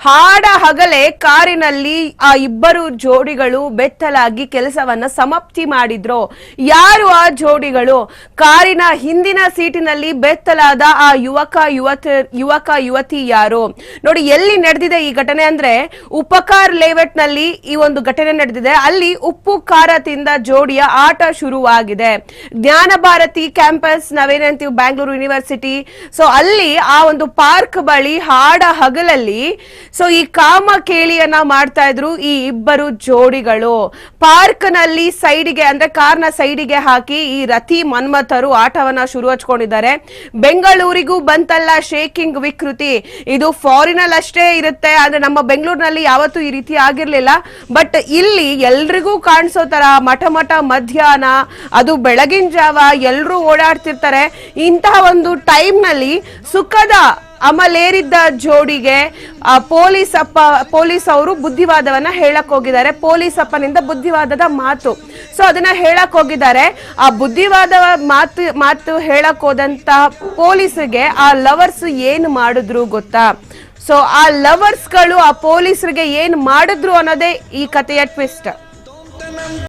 ಹಾಡ ಹಗಲೆ ಕಾರಿನಲ್ಲಿ ಆ ಇಬ್ಬರು ಜೋಡಿಗಳು ಬೆತ್ತಲಾಗಿ ಕೆಲಸವನ್ನ ಸಮಾಪ್ತಿ ಮಾಡಿದ್ರು. ಯಾರು ಆ ಜೋಡಿಗಳು? ಕಾರಿನ ಹಿಂದಿನ ಸೀಟಿನಲ್ಲಿ ಬೆತ್ತಲಾದ ಆ ಯುವಕ, ಯುವತ, ಯುವಕ, ಯುವತಿ ಯಾರು? ನೋಡಿ, ಎಲ್ಲಿ ನಡೆದಿದೆ ಈ ಘಟನೆ ಅಂದ್ರೆ ಉಪಕಾರ್ ಲೇಔಟ್ನಲ್ಲಿ ಈ ಒಂದು ಘಟನೆ ನಡೆದಿದೆ. ಅಲ್ಲಿ ಉಪ್ಪು ಖಾರ ತಿಂದ ಜೋಡಿಯ ಆಟ ಶುರುವಾಗಿದೆ. ಜ್ಞಾನ ಭಾರತಿ ಕ್ಯಾಂಪಸ್ ನಾವೇನಂತೀವಿ ಬ್ಯಾಂಗ್ಳೂರು ಯೂನಿವರ್ಸಿಟಿ. ಸೊ ಅಲ್ಲಿ ಆ ಒಂದು ಪಾರ್ಕ್ ಬಳಿ ಹಾಡ ಹಗಲಲ್ಲಿ ಸೊ ಈ ಕಾಮ ಕೇಳಿಯನ್ನ ಮಾಡ್ತಾ ಇದ್ರು ಈ ಇಬ್ಬರು ಜೋಡಿಗಳು. ಪಾರ್ಕ್ನಲ್ಲಿ ಸೈಡಿಗೆ ಅಂದ್ರೆ ಕಾರ್ನ ಸೈಡಿಗೆ ಹಾಕಿ ಈ ರತಿ ಮನ್ಮಥರು ಆಟವನ್ನ ಶುರು ಹಚ್ಕೊಂಡಿದ್ದಾರೆ ಬೆಂಗಳೂರಿಗೂ ಬಂತಲ್ಲ ಶೇಕಿಂಗ್ ವಿಕೃತಿ. ಇದು ಫಾರಿನಲ್ ಅಷ್ಟೇ ಇರುತ್ತೆ. ಆದ್ರೆ ನಮ್ಮ ಬೆಂಗಳೂರಿನಲ್ಲಿ ಯಾವತ್ತೂ ಈ ರೀತಿ ಆಗಿರ್ಲಿಲ್ಲ. ಬಟ್ ಇಲ್ಲಿ ಎಲ್ರಿಗೂ ಕಾಣಿಸೋ ತರ ಮಠ ಮಠ ಮಧ್ಯಾಹ್ನ, ಅದು ಬೆಳಗಿನ ಜಾವ ಎಲ್ರೂ ಓಡಾಡ್ತಿರ್ತಾರೆ. ಇಂತಹ ಒಂದು ಟೈಮ್ನಲ್ಲಿ ಸುಖದ ಅಮಲೇರಿದ್ದ ಜೋಡಿಗೆ ಆ, ಪೊಲೀಸ್ ಅಪ್ಪ ಪೊಲೀಸ್ ಅವರು ಬುದ್ಧಿವಾದವನ್ನ ಹೇಳಕ್ ಹೋಗಿದ್ದಾರೆ. ಪೊಲೀಸ್ ಅಪ್ಪನಿಂದ ಬುದ್ಧಿವಾದದ ಮಾತು. ಸೊ ಅದನ್ನ ಹೇಳಕ್ ಹೋಗಿದ್ದಾರೆ. ಆ ಬುದ್ಧಿವಾದ ಮಾತು ಮಾತು ಹೇಳಕ್ ಹೋದಂತ ಪೊಲೀಸ್ಗೆ ಆ ಲವರ್ಸ್ ಏನು ಮಾಡಿದ್ರು ಗೊತ್ತಾ? ಸೊ ಆ ಲವರ್ಸ್ಗಳು ಆ ಪೊಲೀಸರಿಗೆ ಏನು ಮಾಡಿದ್ರು ಅನ್ನೋದೇ ಈ ಕಥೆಯ ಟ್ವಿಸ್ಟ್